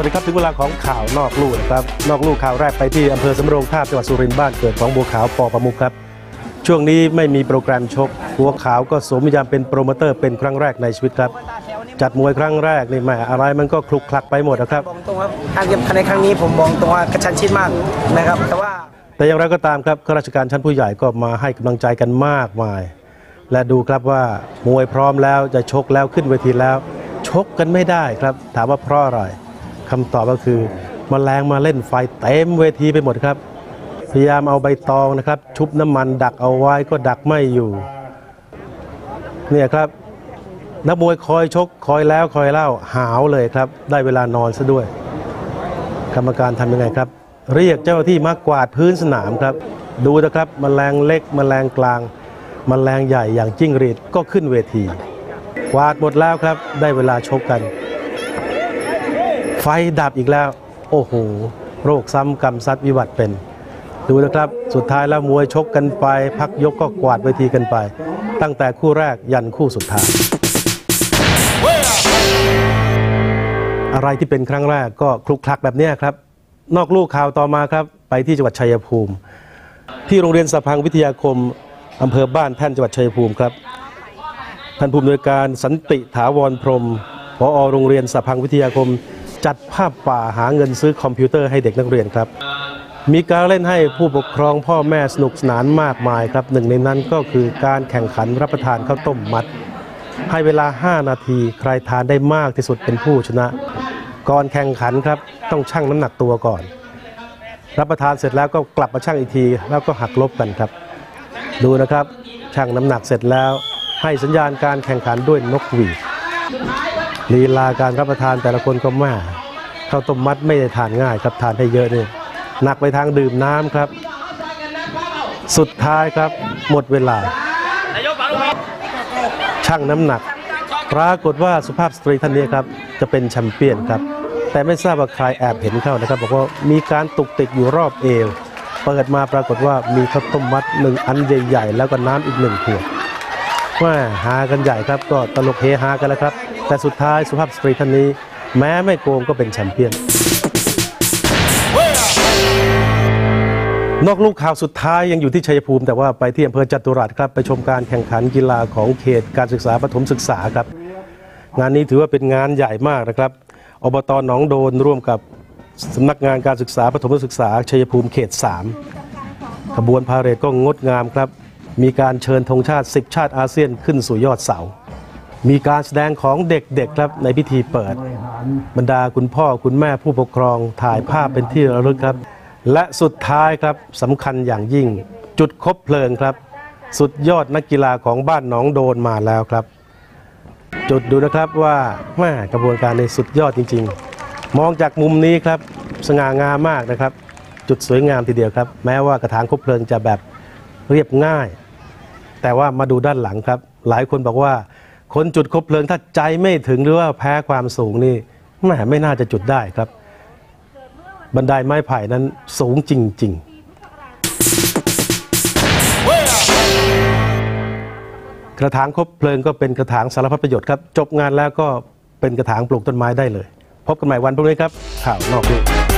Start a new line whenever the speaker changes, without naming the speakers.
วัสดีครับถึงเวลาของข่าวนอกลู่นะครับนอกลู่ข่าวแรกไปที่อำเภอสำโรงทาบจังหวัดสุรินทร์บ้านเกิดของบัวขาวปอประมุขครับ ช่วงนี้ไม่มีโปรแกรมชกบัวขาวก็สวมวิญญาณเป็นโปรโมเตอร์เป็นครั้งแรกในชีวิตครับ จัดมวยครั้งแรกนี่แหมอะไรมันก็คลุกคลักไปหมดนะครับ
บอกตรงว่าการเก็บคะแนนครั้งนี้ผมมองตรงว่ากระชันชิดมากนะครับแต่ว่า
แต่อย่างไรก็ตามครับข้าราชการชั้นผู้ใหญ่ก็มาให้กำลังใจกันมากมาย และดูครับว่ามวยพร้อมแล้วจะชกแล้วขึ้นเวทีแล้ว ชกกันไม่ได้ครับ ถามว่าเพราะอะไร คำตอบก็คือมแมลงมาเล่นไฟเต็มเวทีไปหมดครับ พยายามเอาใบตองนะครับ ชุบน้ำมันดักเอาไว้ก็ดักไม่อยู่ เนี่ยครับนักมวยคอยชกคอยแล้วคอยเล่าหาวเลยครับ ได้เวลานอนซะด้วย กรรมการทำยังไงครับ เรียกเจ้าที่มากวาดพื้นสนามครับ ดูนะครับมแมลงเล็กมแมลงกลางมแมลงใหญ่อย่างจิ้งหรีดก็ขึ้นเวทีกวาดหมดแล้วครับ ได้เวลาชกกัน ฟดับอีกแล้ว โอ้โห โรคซ้ำกรรมซัดวิบัติเป็น ดูนะครับ สุดท้ายแล้วมวยชกกันไป พักยกก็กวาดเวทีกันไป ตั้งแต่คู่แรกยันคู่สุดท้าย อะไรที่เป็นครั้งแรกก็คลุกคลักแบบนี้ครับ นอกลูกข่าวต่อมาครับ ไปที่จังหวัดชัยภูมิ ที่โรงเรียนสพังวิทยาคมอำเภอบ้านแท่นจังหวัดชัยภูมิครับท่านผู้อำนวยการสันติถาวรพรมผอโรงเรียนสพังวิทยาคม จัดภาพป่าหาเงินซื้อคอมพิวเตอร์ให้เด็กนักเรียนครับ มีการเล่นให้ผู้ปกครองพ่อแม่สนุกสนานมากมายครับหนึ่งในนั้นก็คือการแข่งขันรับประทานข้าวต้มมัด ให้เวลา 5 นาทีใครทานได้มากที่สุดเป็นผู้ชนะ ก่อนแข่งขันครับต้องชั่งน้ำหนักตัวก่อน รับประทานเสร็จแล้วก็กลับมาชั่งอีกที แล้วก็หักลบกันครับ ดูนะครับชั่งน้ำหนักเสร็จแล้ว ให้สัญญาณการแข่งขันด้วยนกหวีด ลีลาการรับประทานแต่ละคนก็แม่ข้าวต้มมัดไม่ได้ทานง่ายครับทานให้เยอะเนี่ยหนักไปทางดื่มน้ำครับ สุดท้ายครับหมดเวลา ชั่งน้ำหนัก ปรากฏว่าสุภาพสตรีท่านนี้ครับจะเป็นแชมเปี้ยนครับ แต่ไม่ทราบว่าใครแอบเห็นเข้านะครับ บอกว่ามีการตุกติกอยู่รอบเอว เปิดมาปรากฏว่ามีข้าวต้มมัดหนึ่งอันใหญ่ ๆ แล้วก็น้ำอีกหนึ่งขวด ว่าหากันใหญ่ครับก็ตลกเฮฮากันแล้วครับ แต่สุดท้ายสุภาพสตรีท่านนี้ แม้ไม่โกงก็เป็นแชมเปี้ยน นอกลูกข่าวสุดท้ายยังอยู่ที่ชัยภูมิ แต่ว่าไปที่อำเภอจตุรัสครับไปชมการแข่งขันกีฬาของเขตการศึกษาปฐมศึกษาครับ งานนี้ถือว่าเป็นงานใหญ่มากนะครับอบตหนองโดนร่วมกับสำนักงานการศึกษาปฐมศึกษาชัยภูมิเขต 3 ขบวนพาเหรดก็งดงามครับ มีการเชิญธงชาติ 10 ชาติอาเซียนขึ้นสู่ยอดเสา มีการแสดงของเด็กๆครับในพิธีเปิด บรรดาคุณพ่อคุณแม่ผู้ปกครองถ่ายภาพเป็นที่ระลึกครับ และสุดท้ายครับสำคัญอย่างยิ่ง จุดคบเพลิงครับ สุดยอดนักกีฬาของบ้านหนองโดนมาแล้วครับ จุดดูนะครับว่าแม่กระบวนการในสุดยอดจริง ๆ มองจากมุมนี้ครับสง่างามมากนะครับ จุดสวยงามทีเดียวครับ แม้ว่ากระถางคบเพลิงจะแบบเรียบง่าย แต่ว่ามาดูด้านหลังครับ หลายคนบอกว่า คนจุดคบเพลิงถ้าใจไม่ถึงหรือว่าแพ้ความสูงนี่แหมไม่น่าจะจุดได้ครับ บันไดไม้ไผ่นั้นสูงจริง ๆกระถางคบเพลิงก็เป็นกระถางสารพัดประโยชน์ครับ จบงานแล้วก็เป็นกระถางปลูกต้นไม้ได้เลย พบกันใหม่วันพรุ่งนี้ครับ ข่าวนอกโลก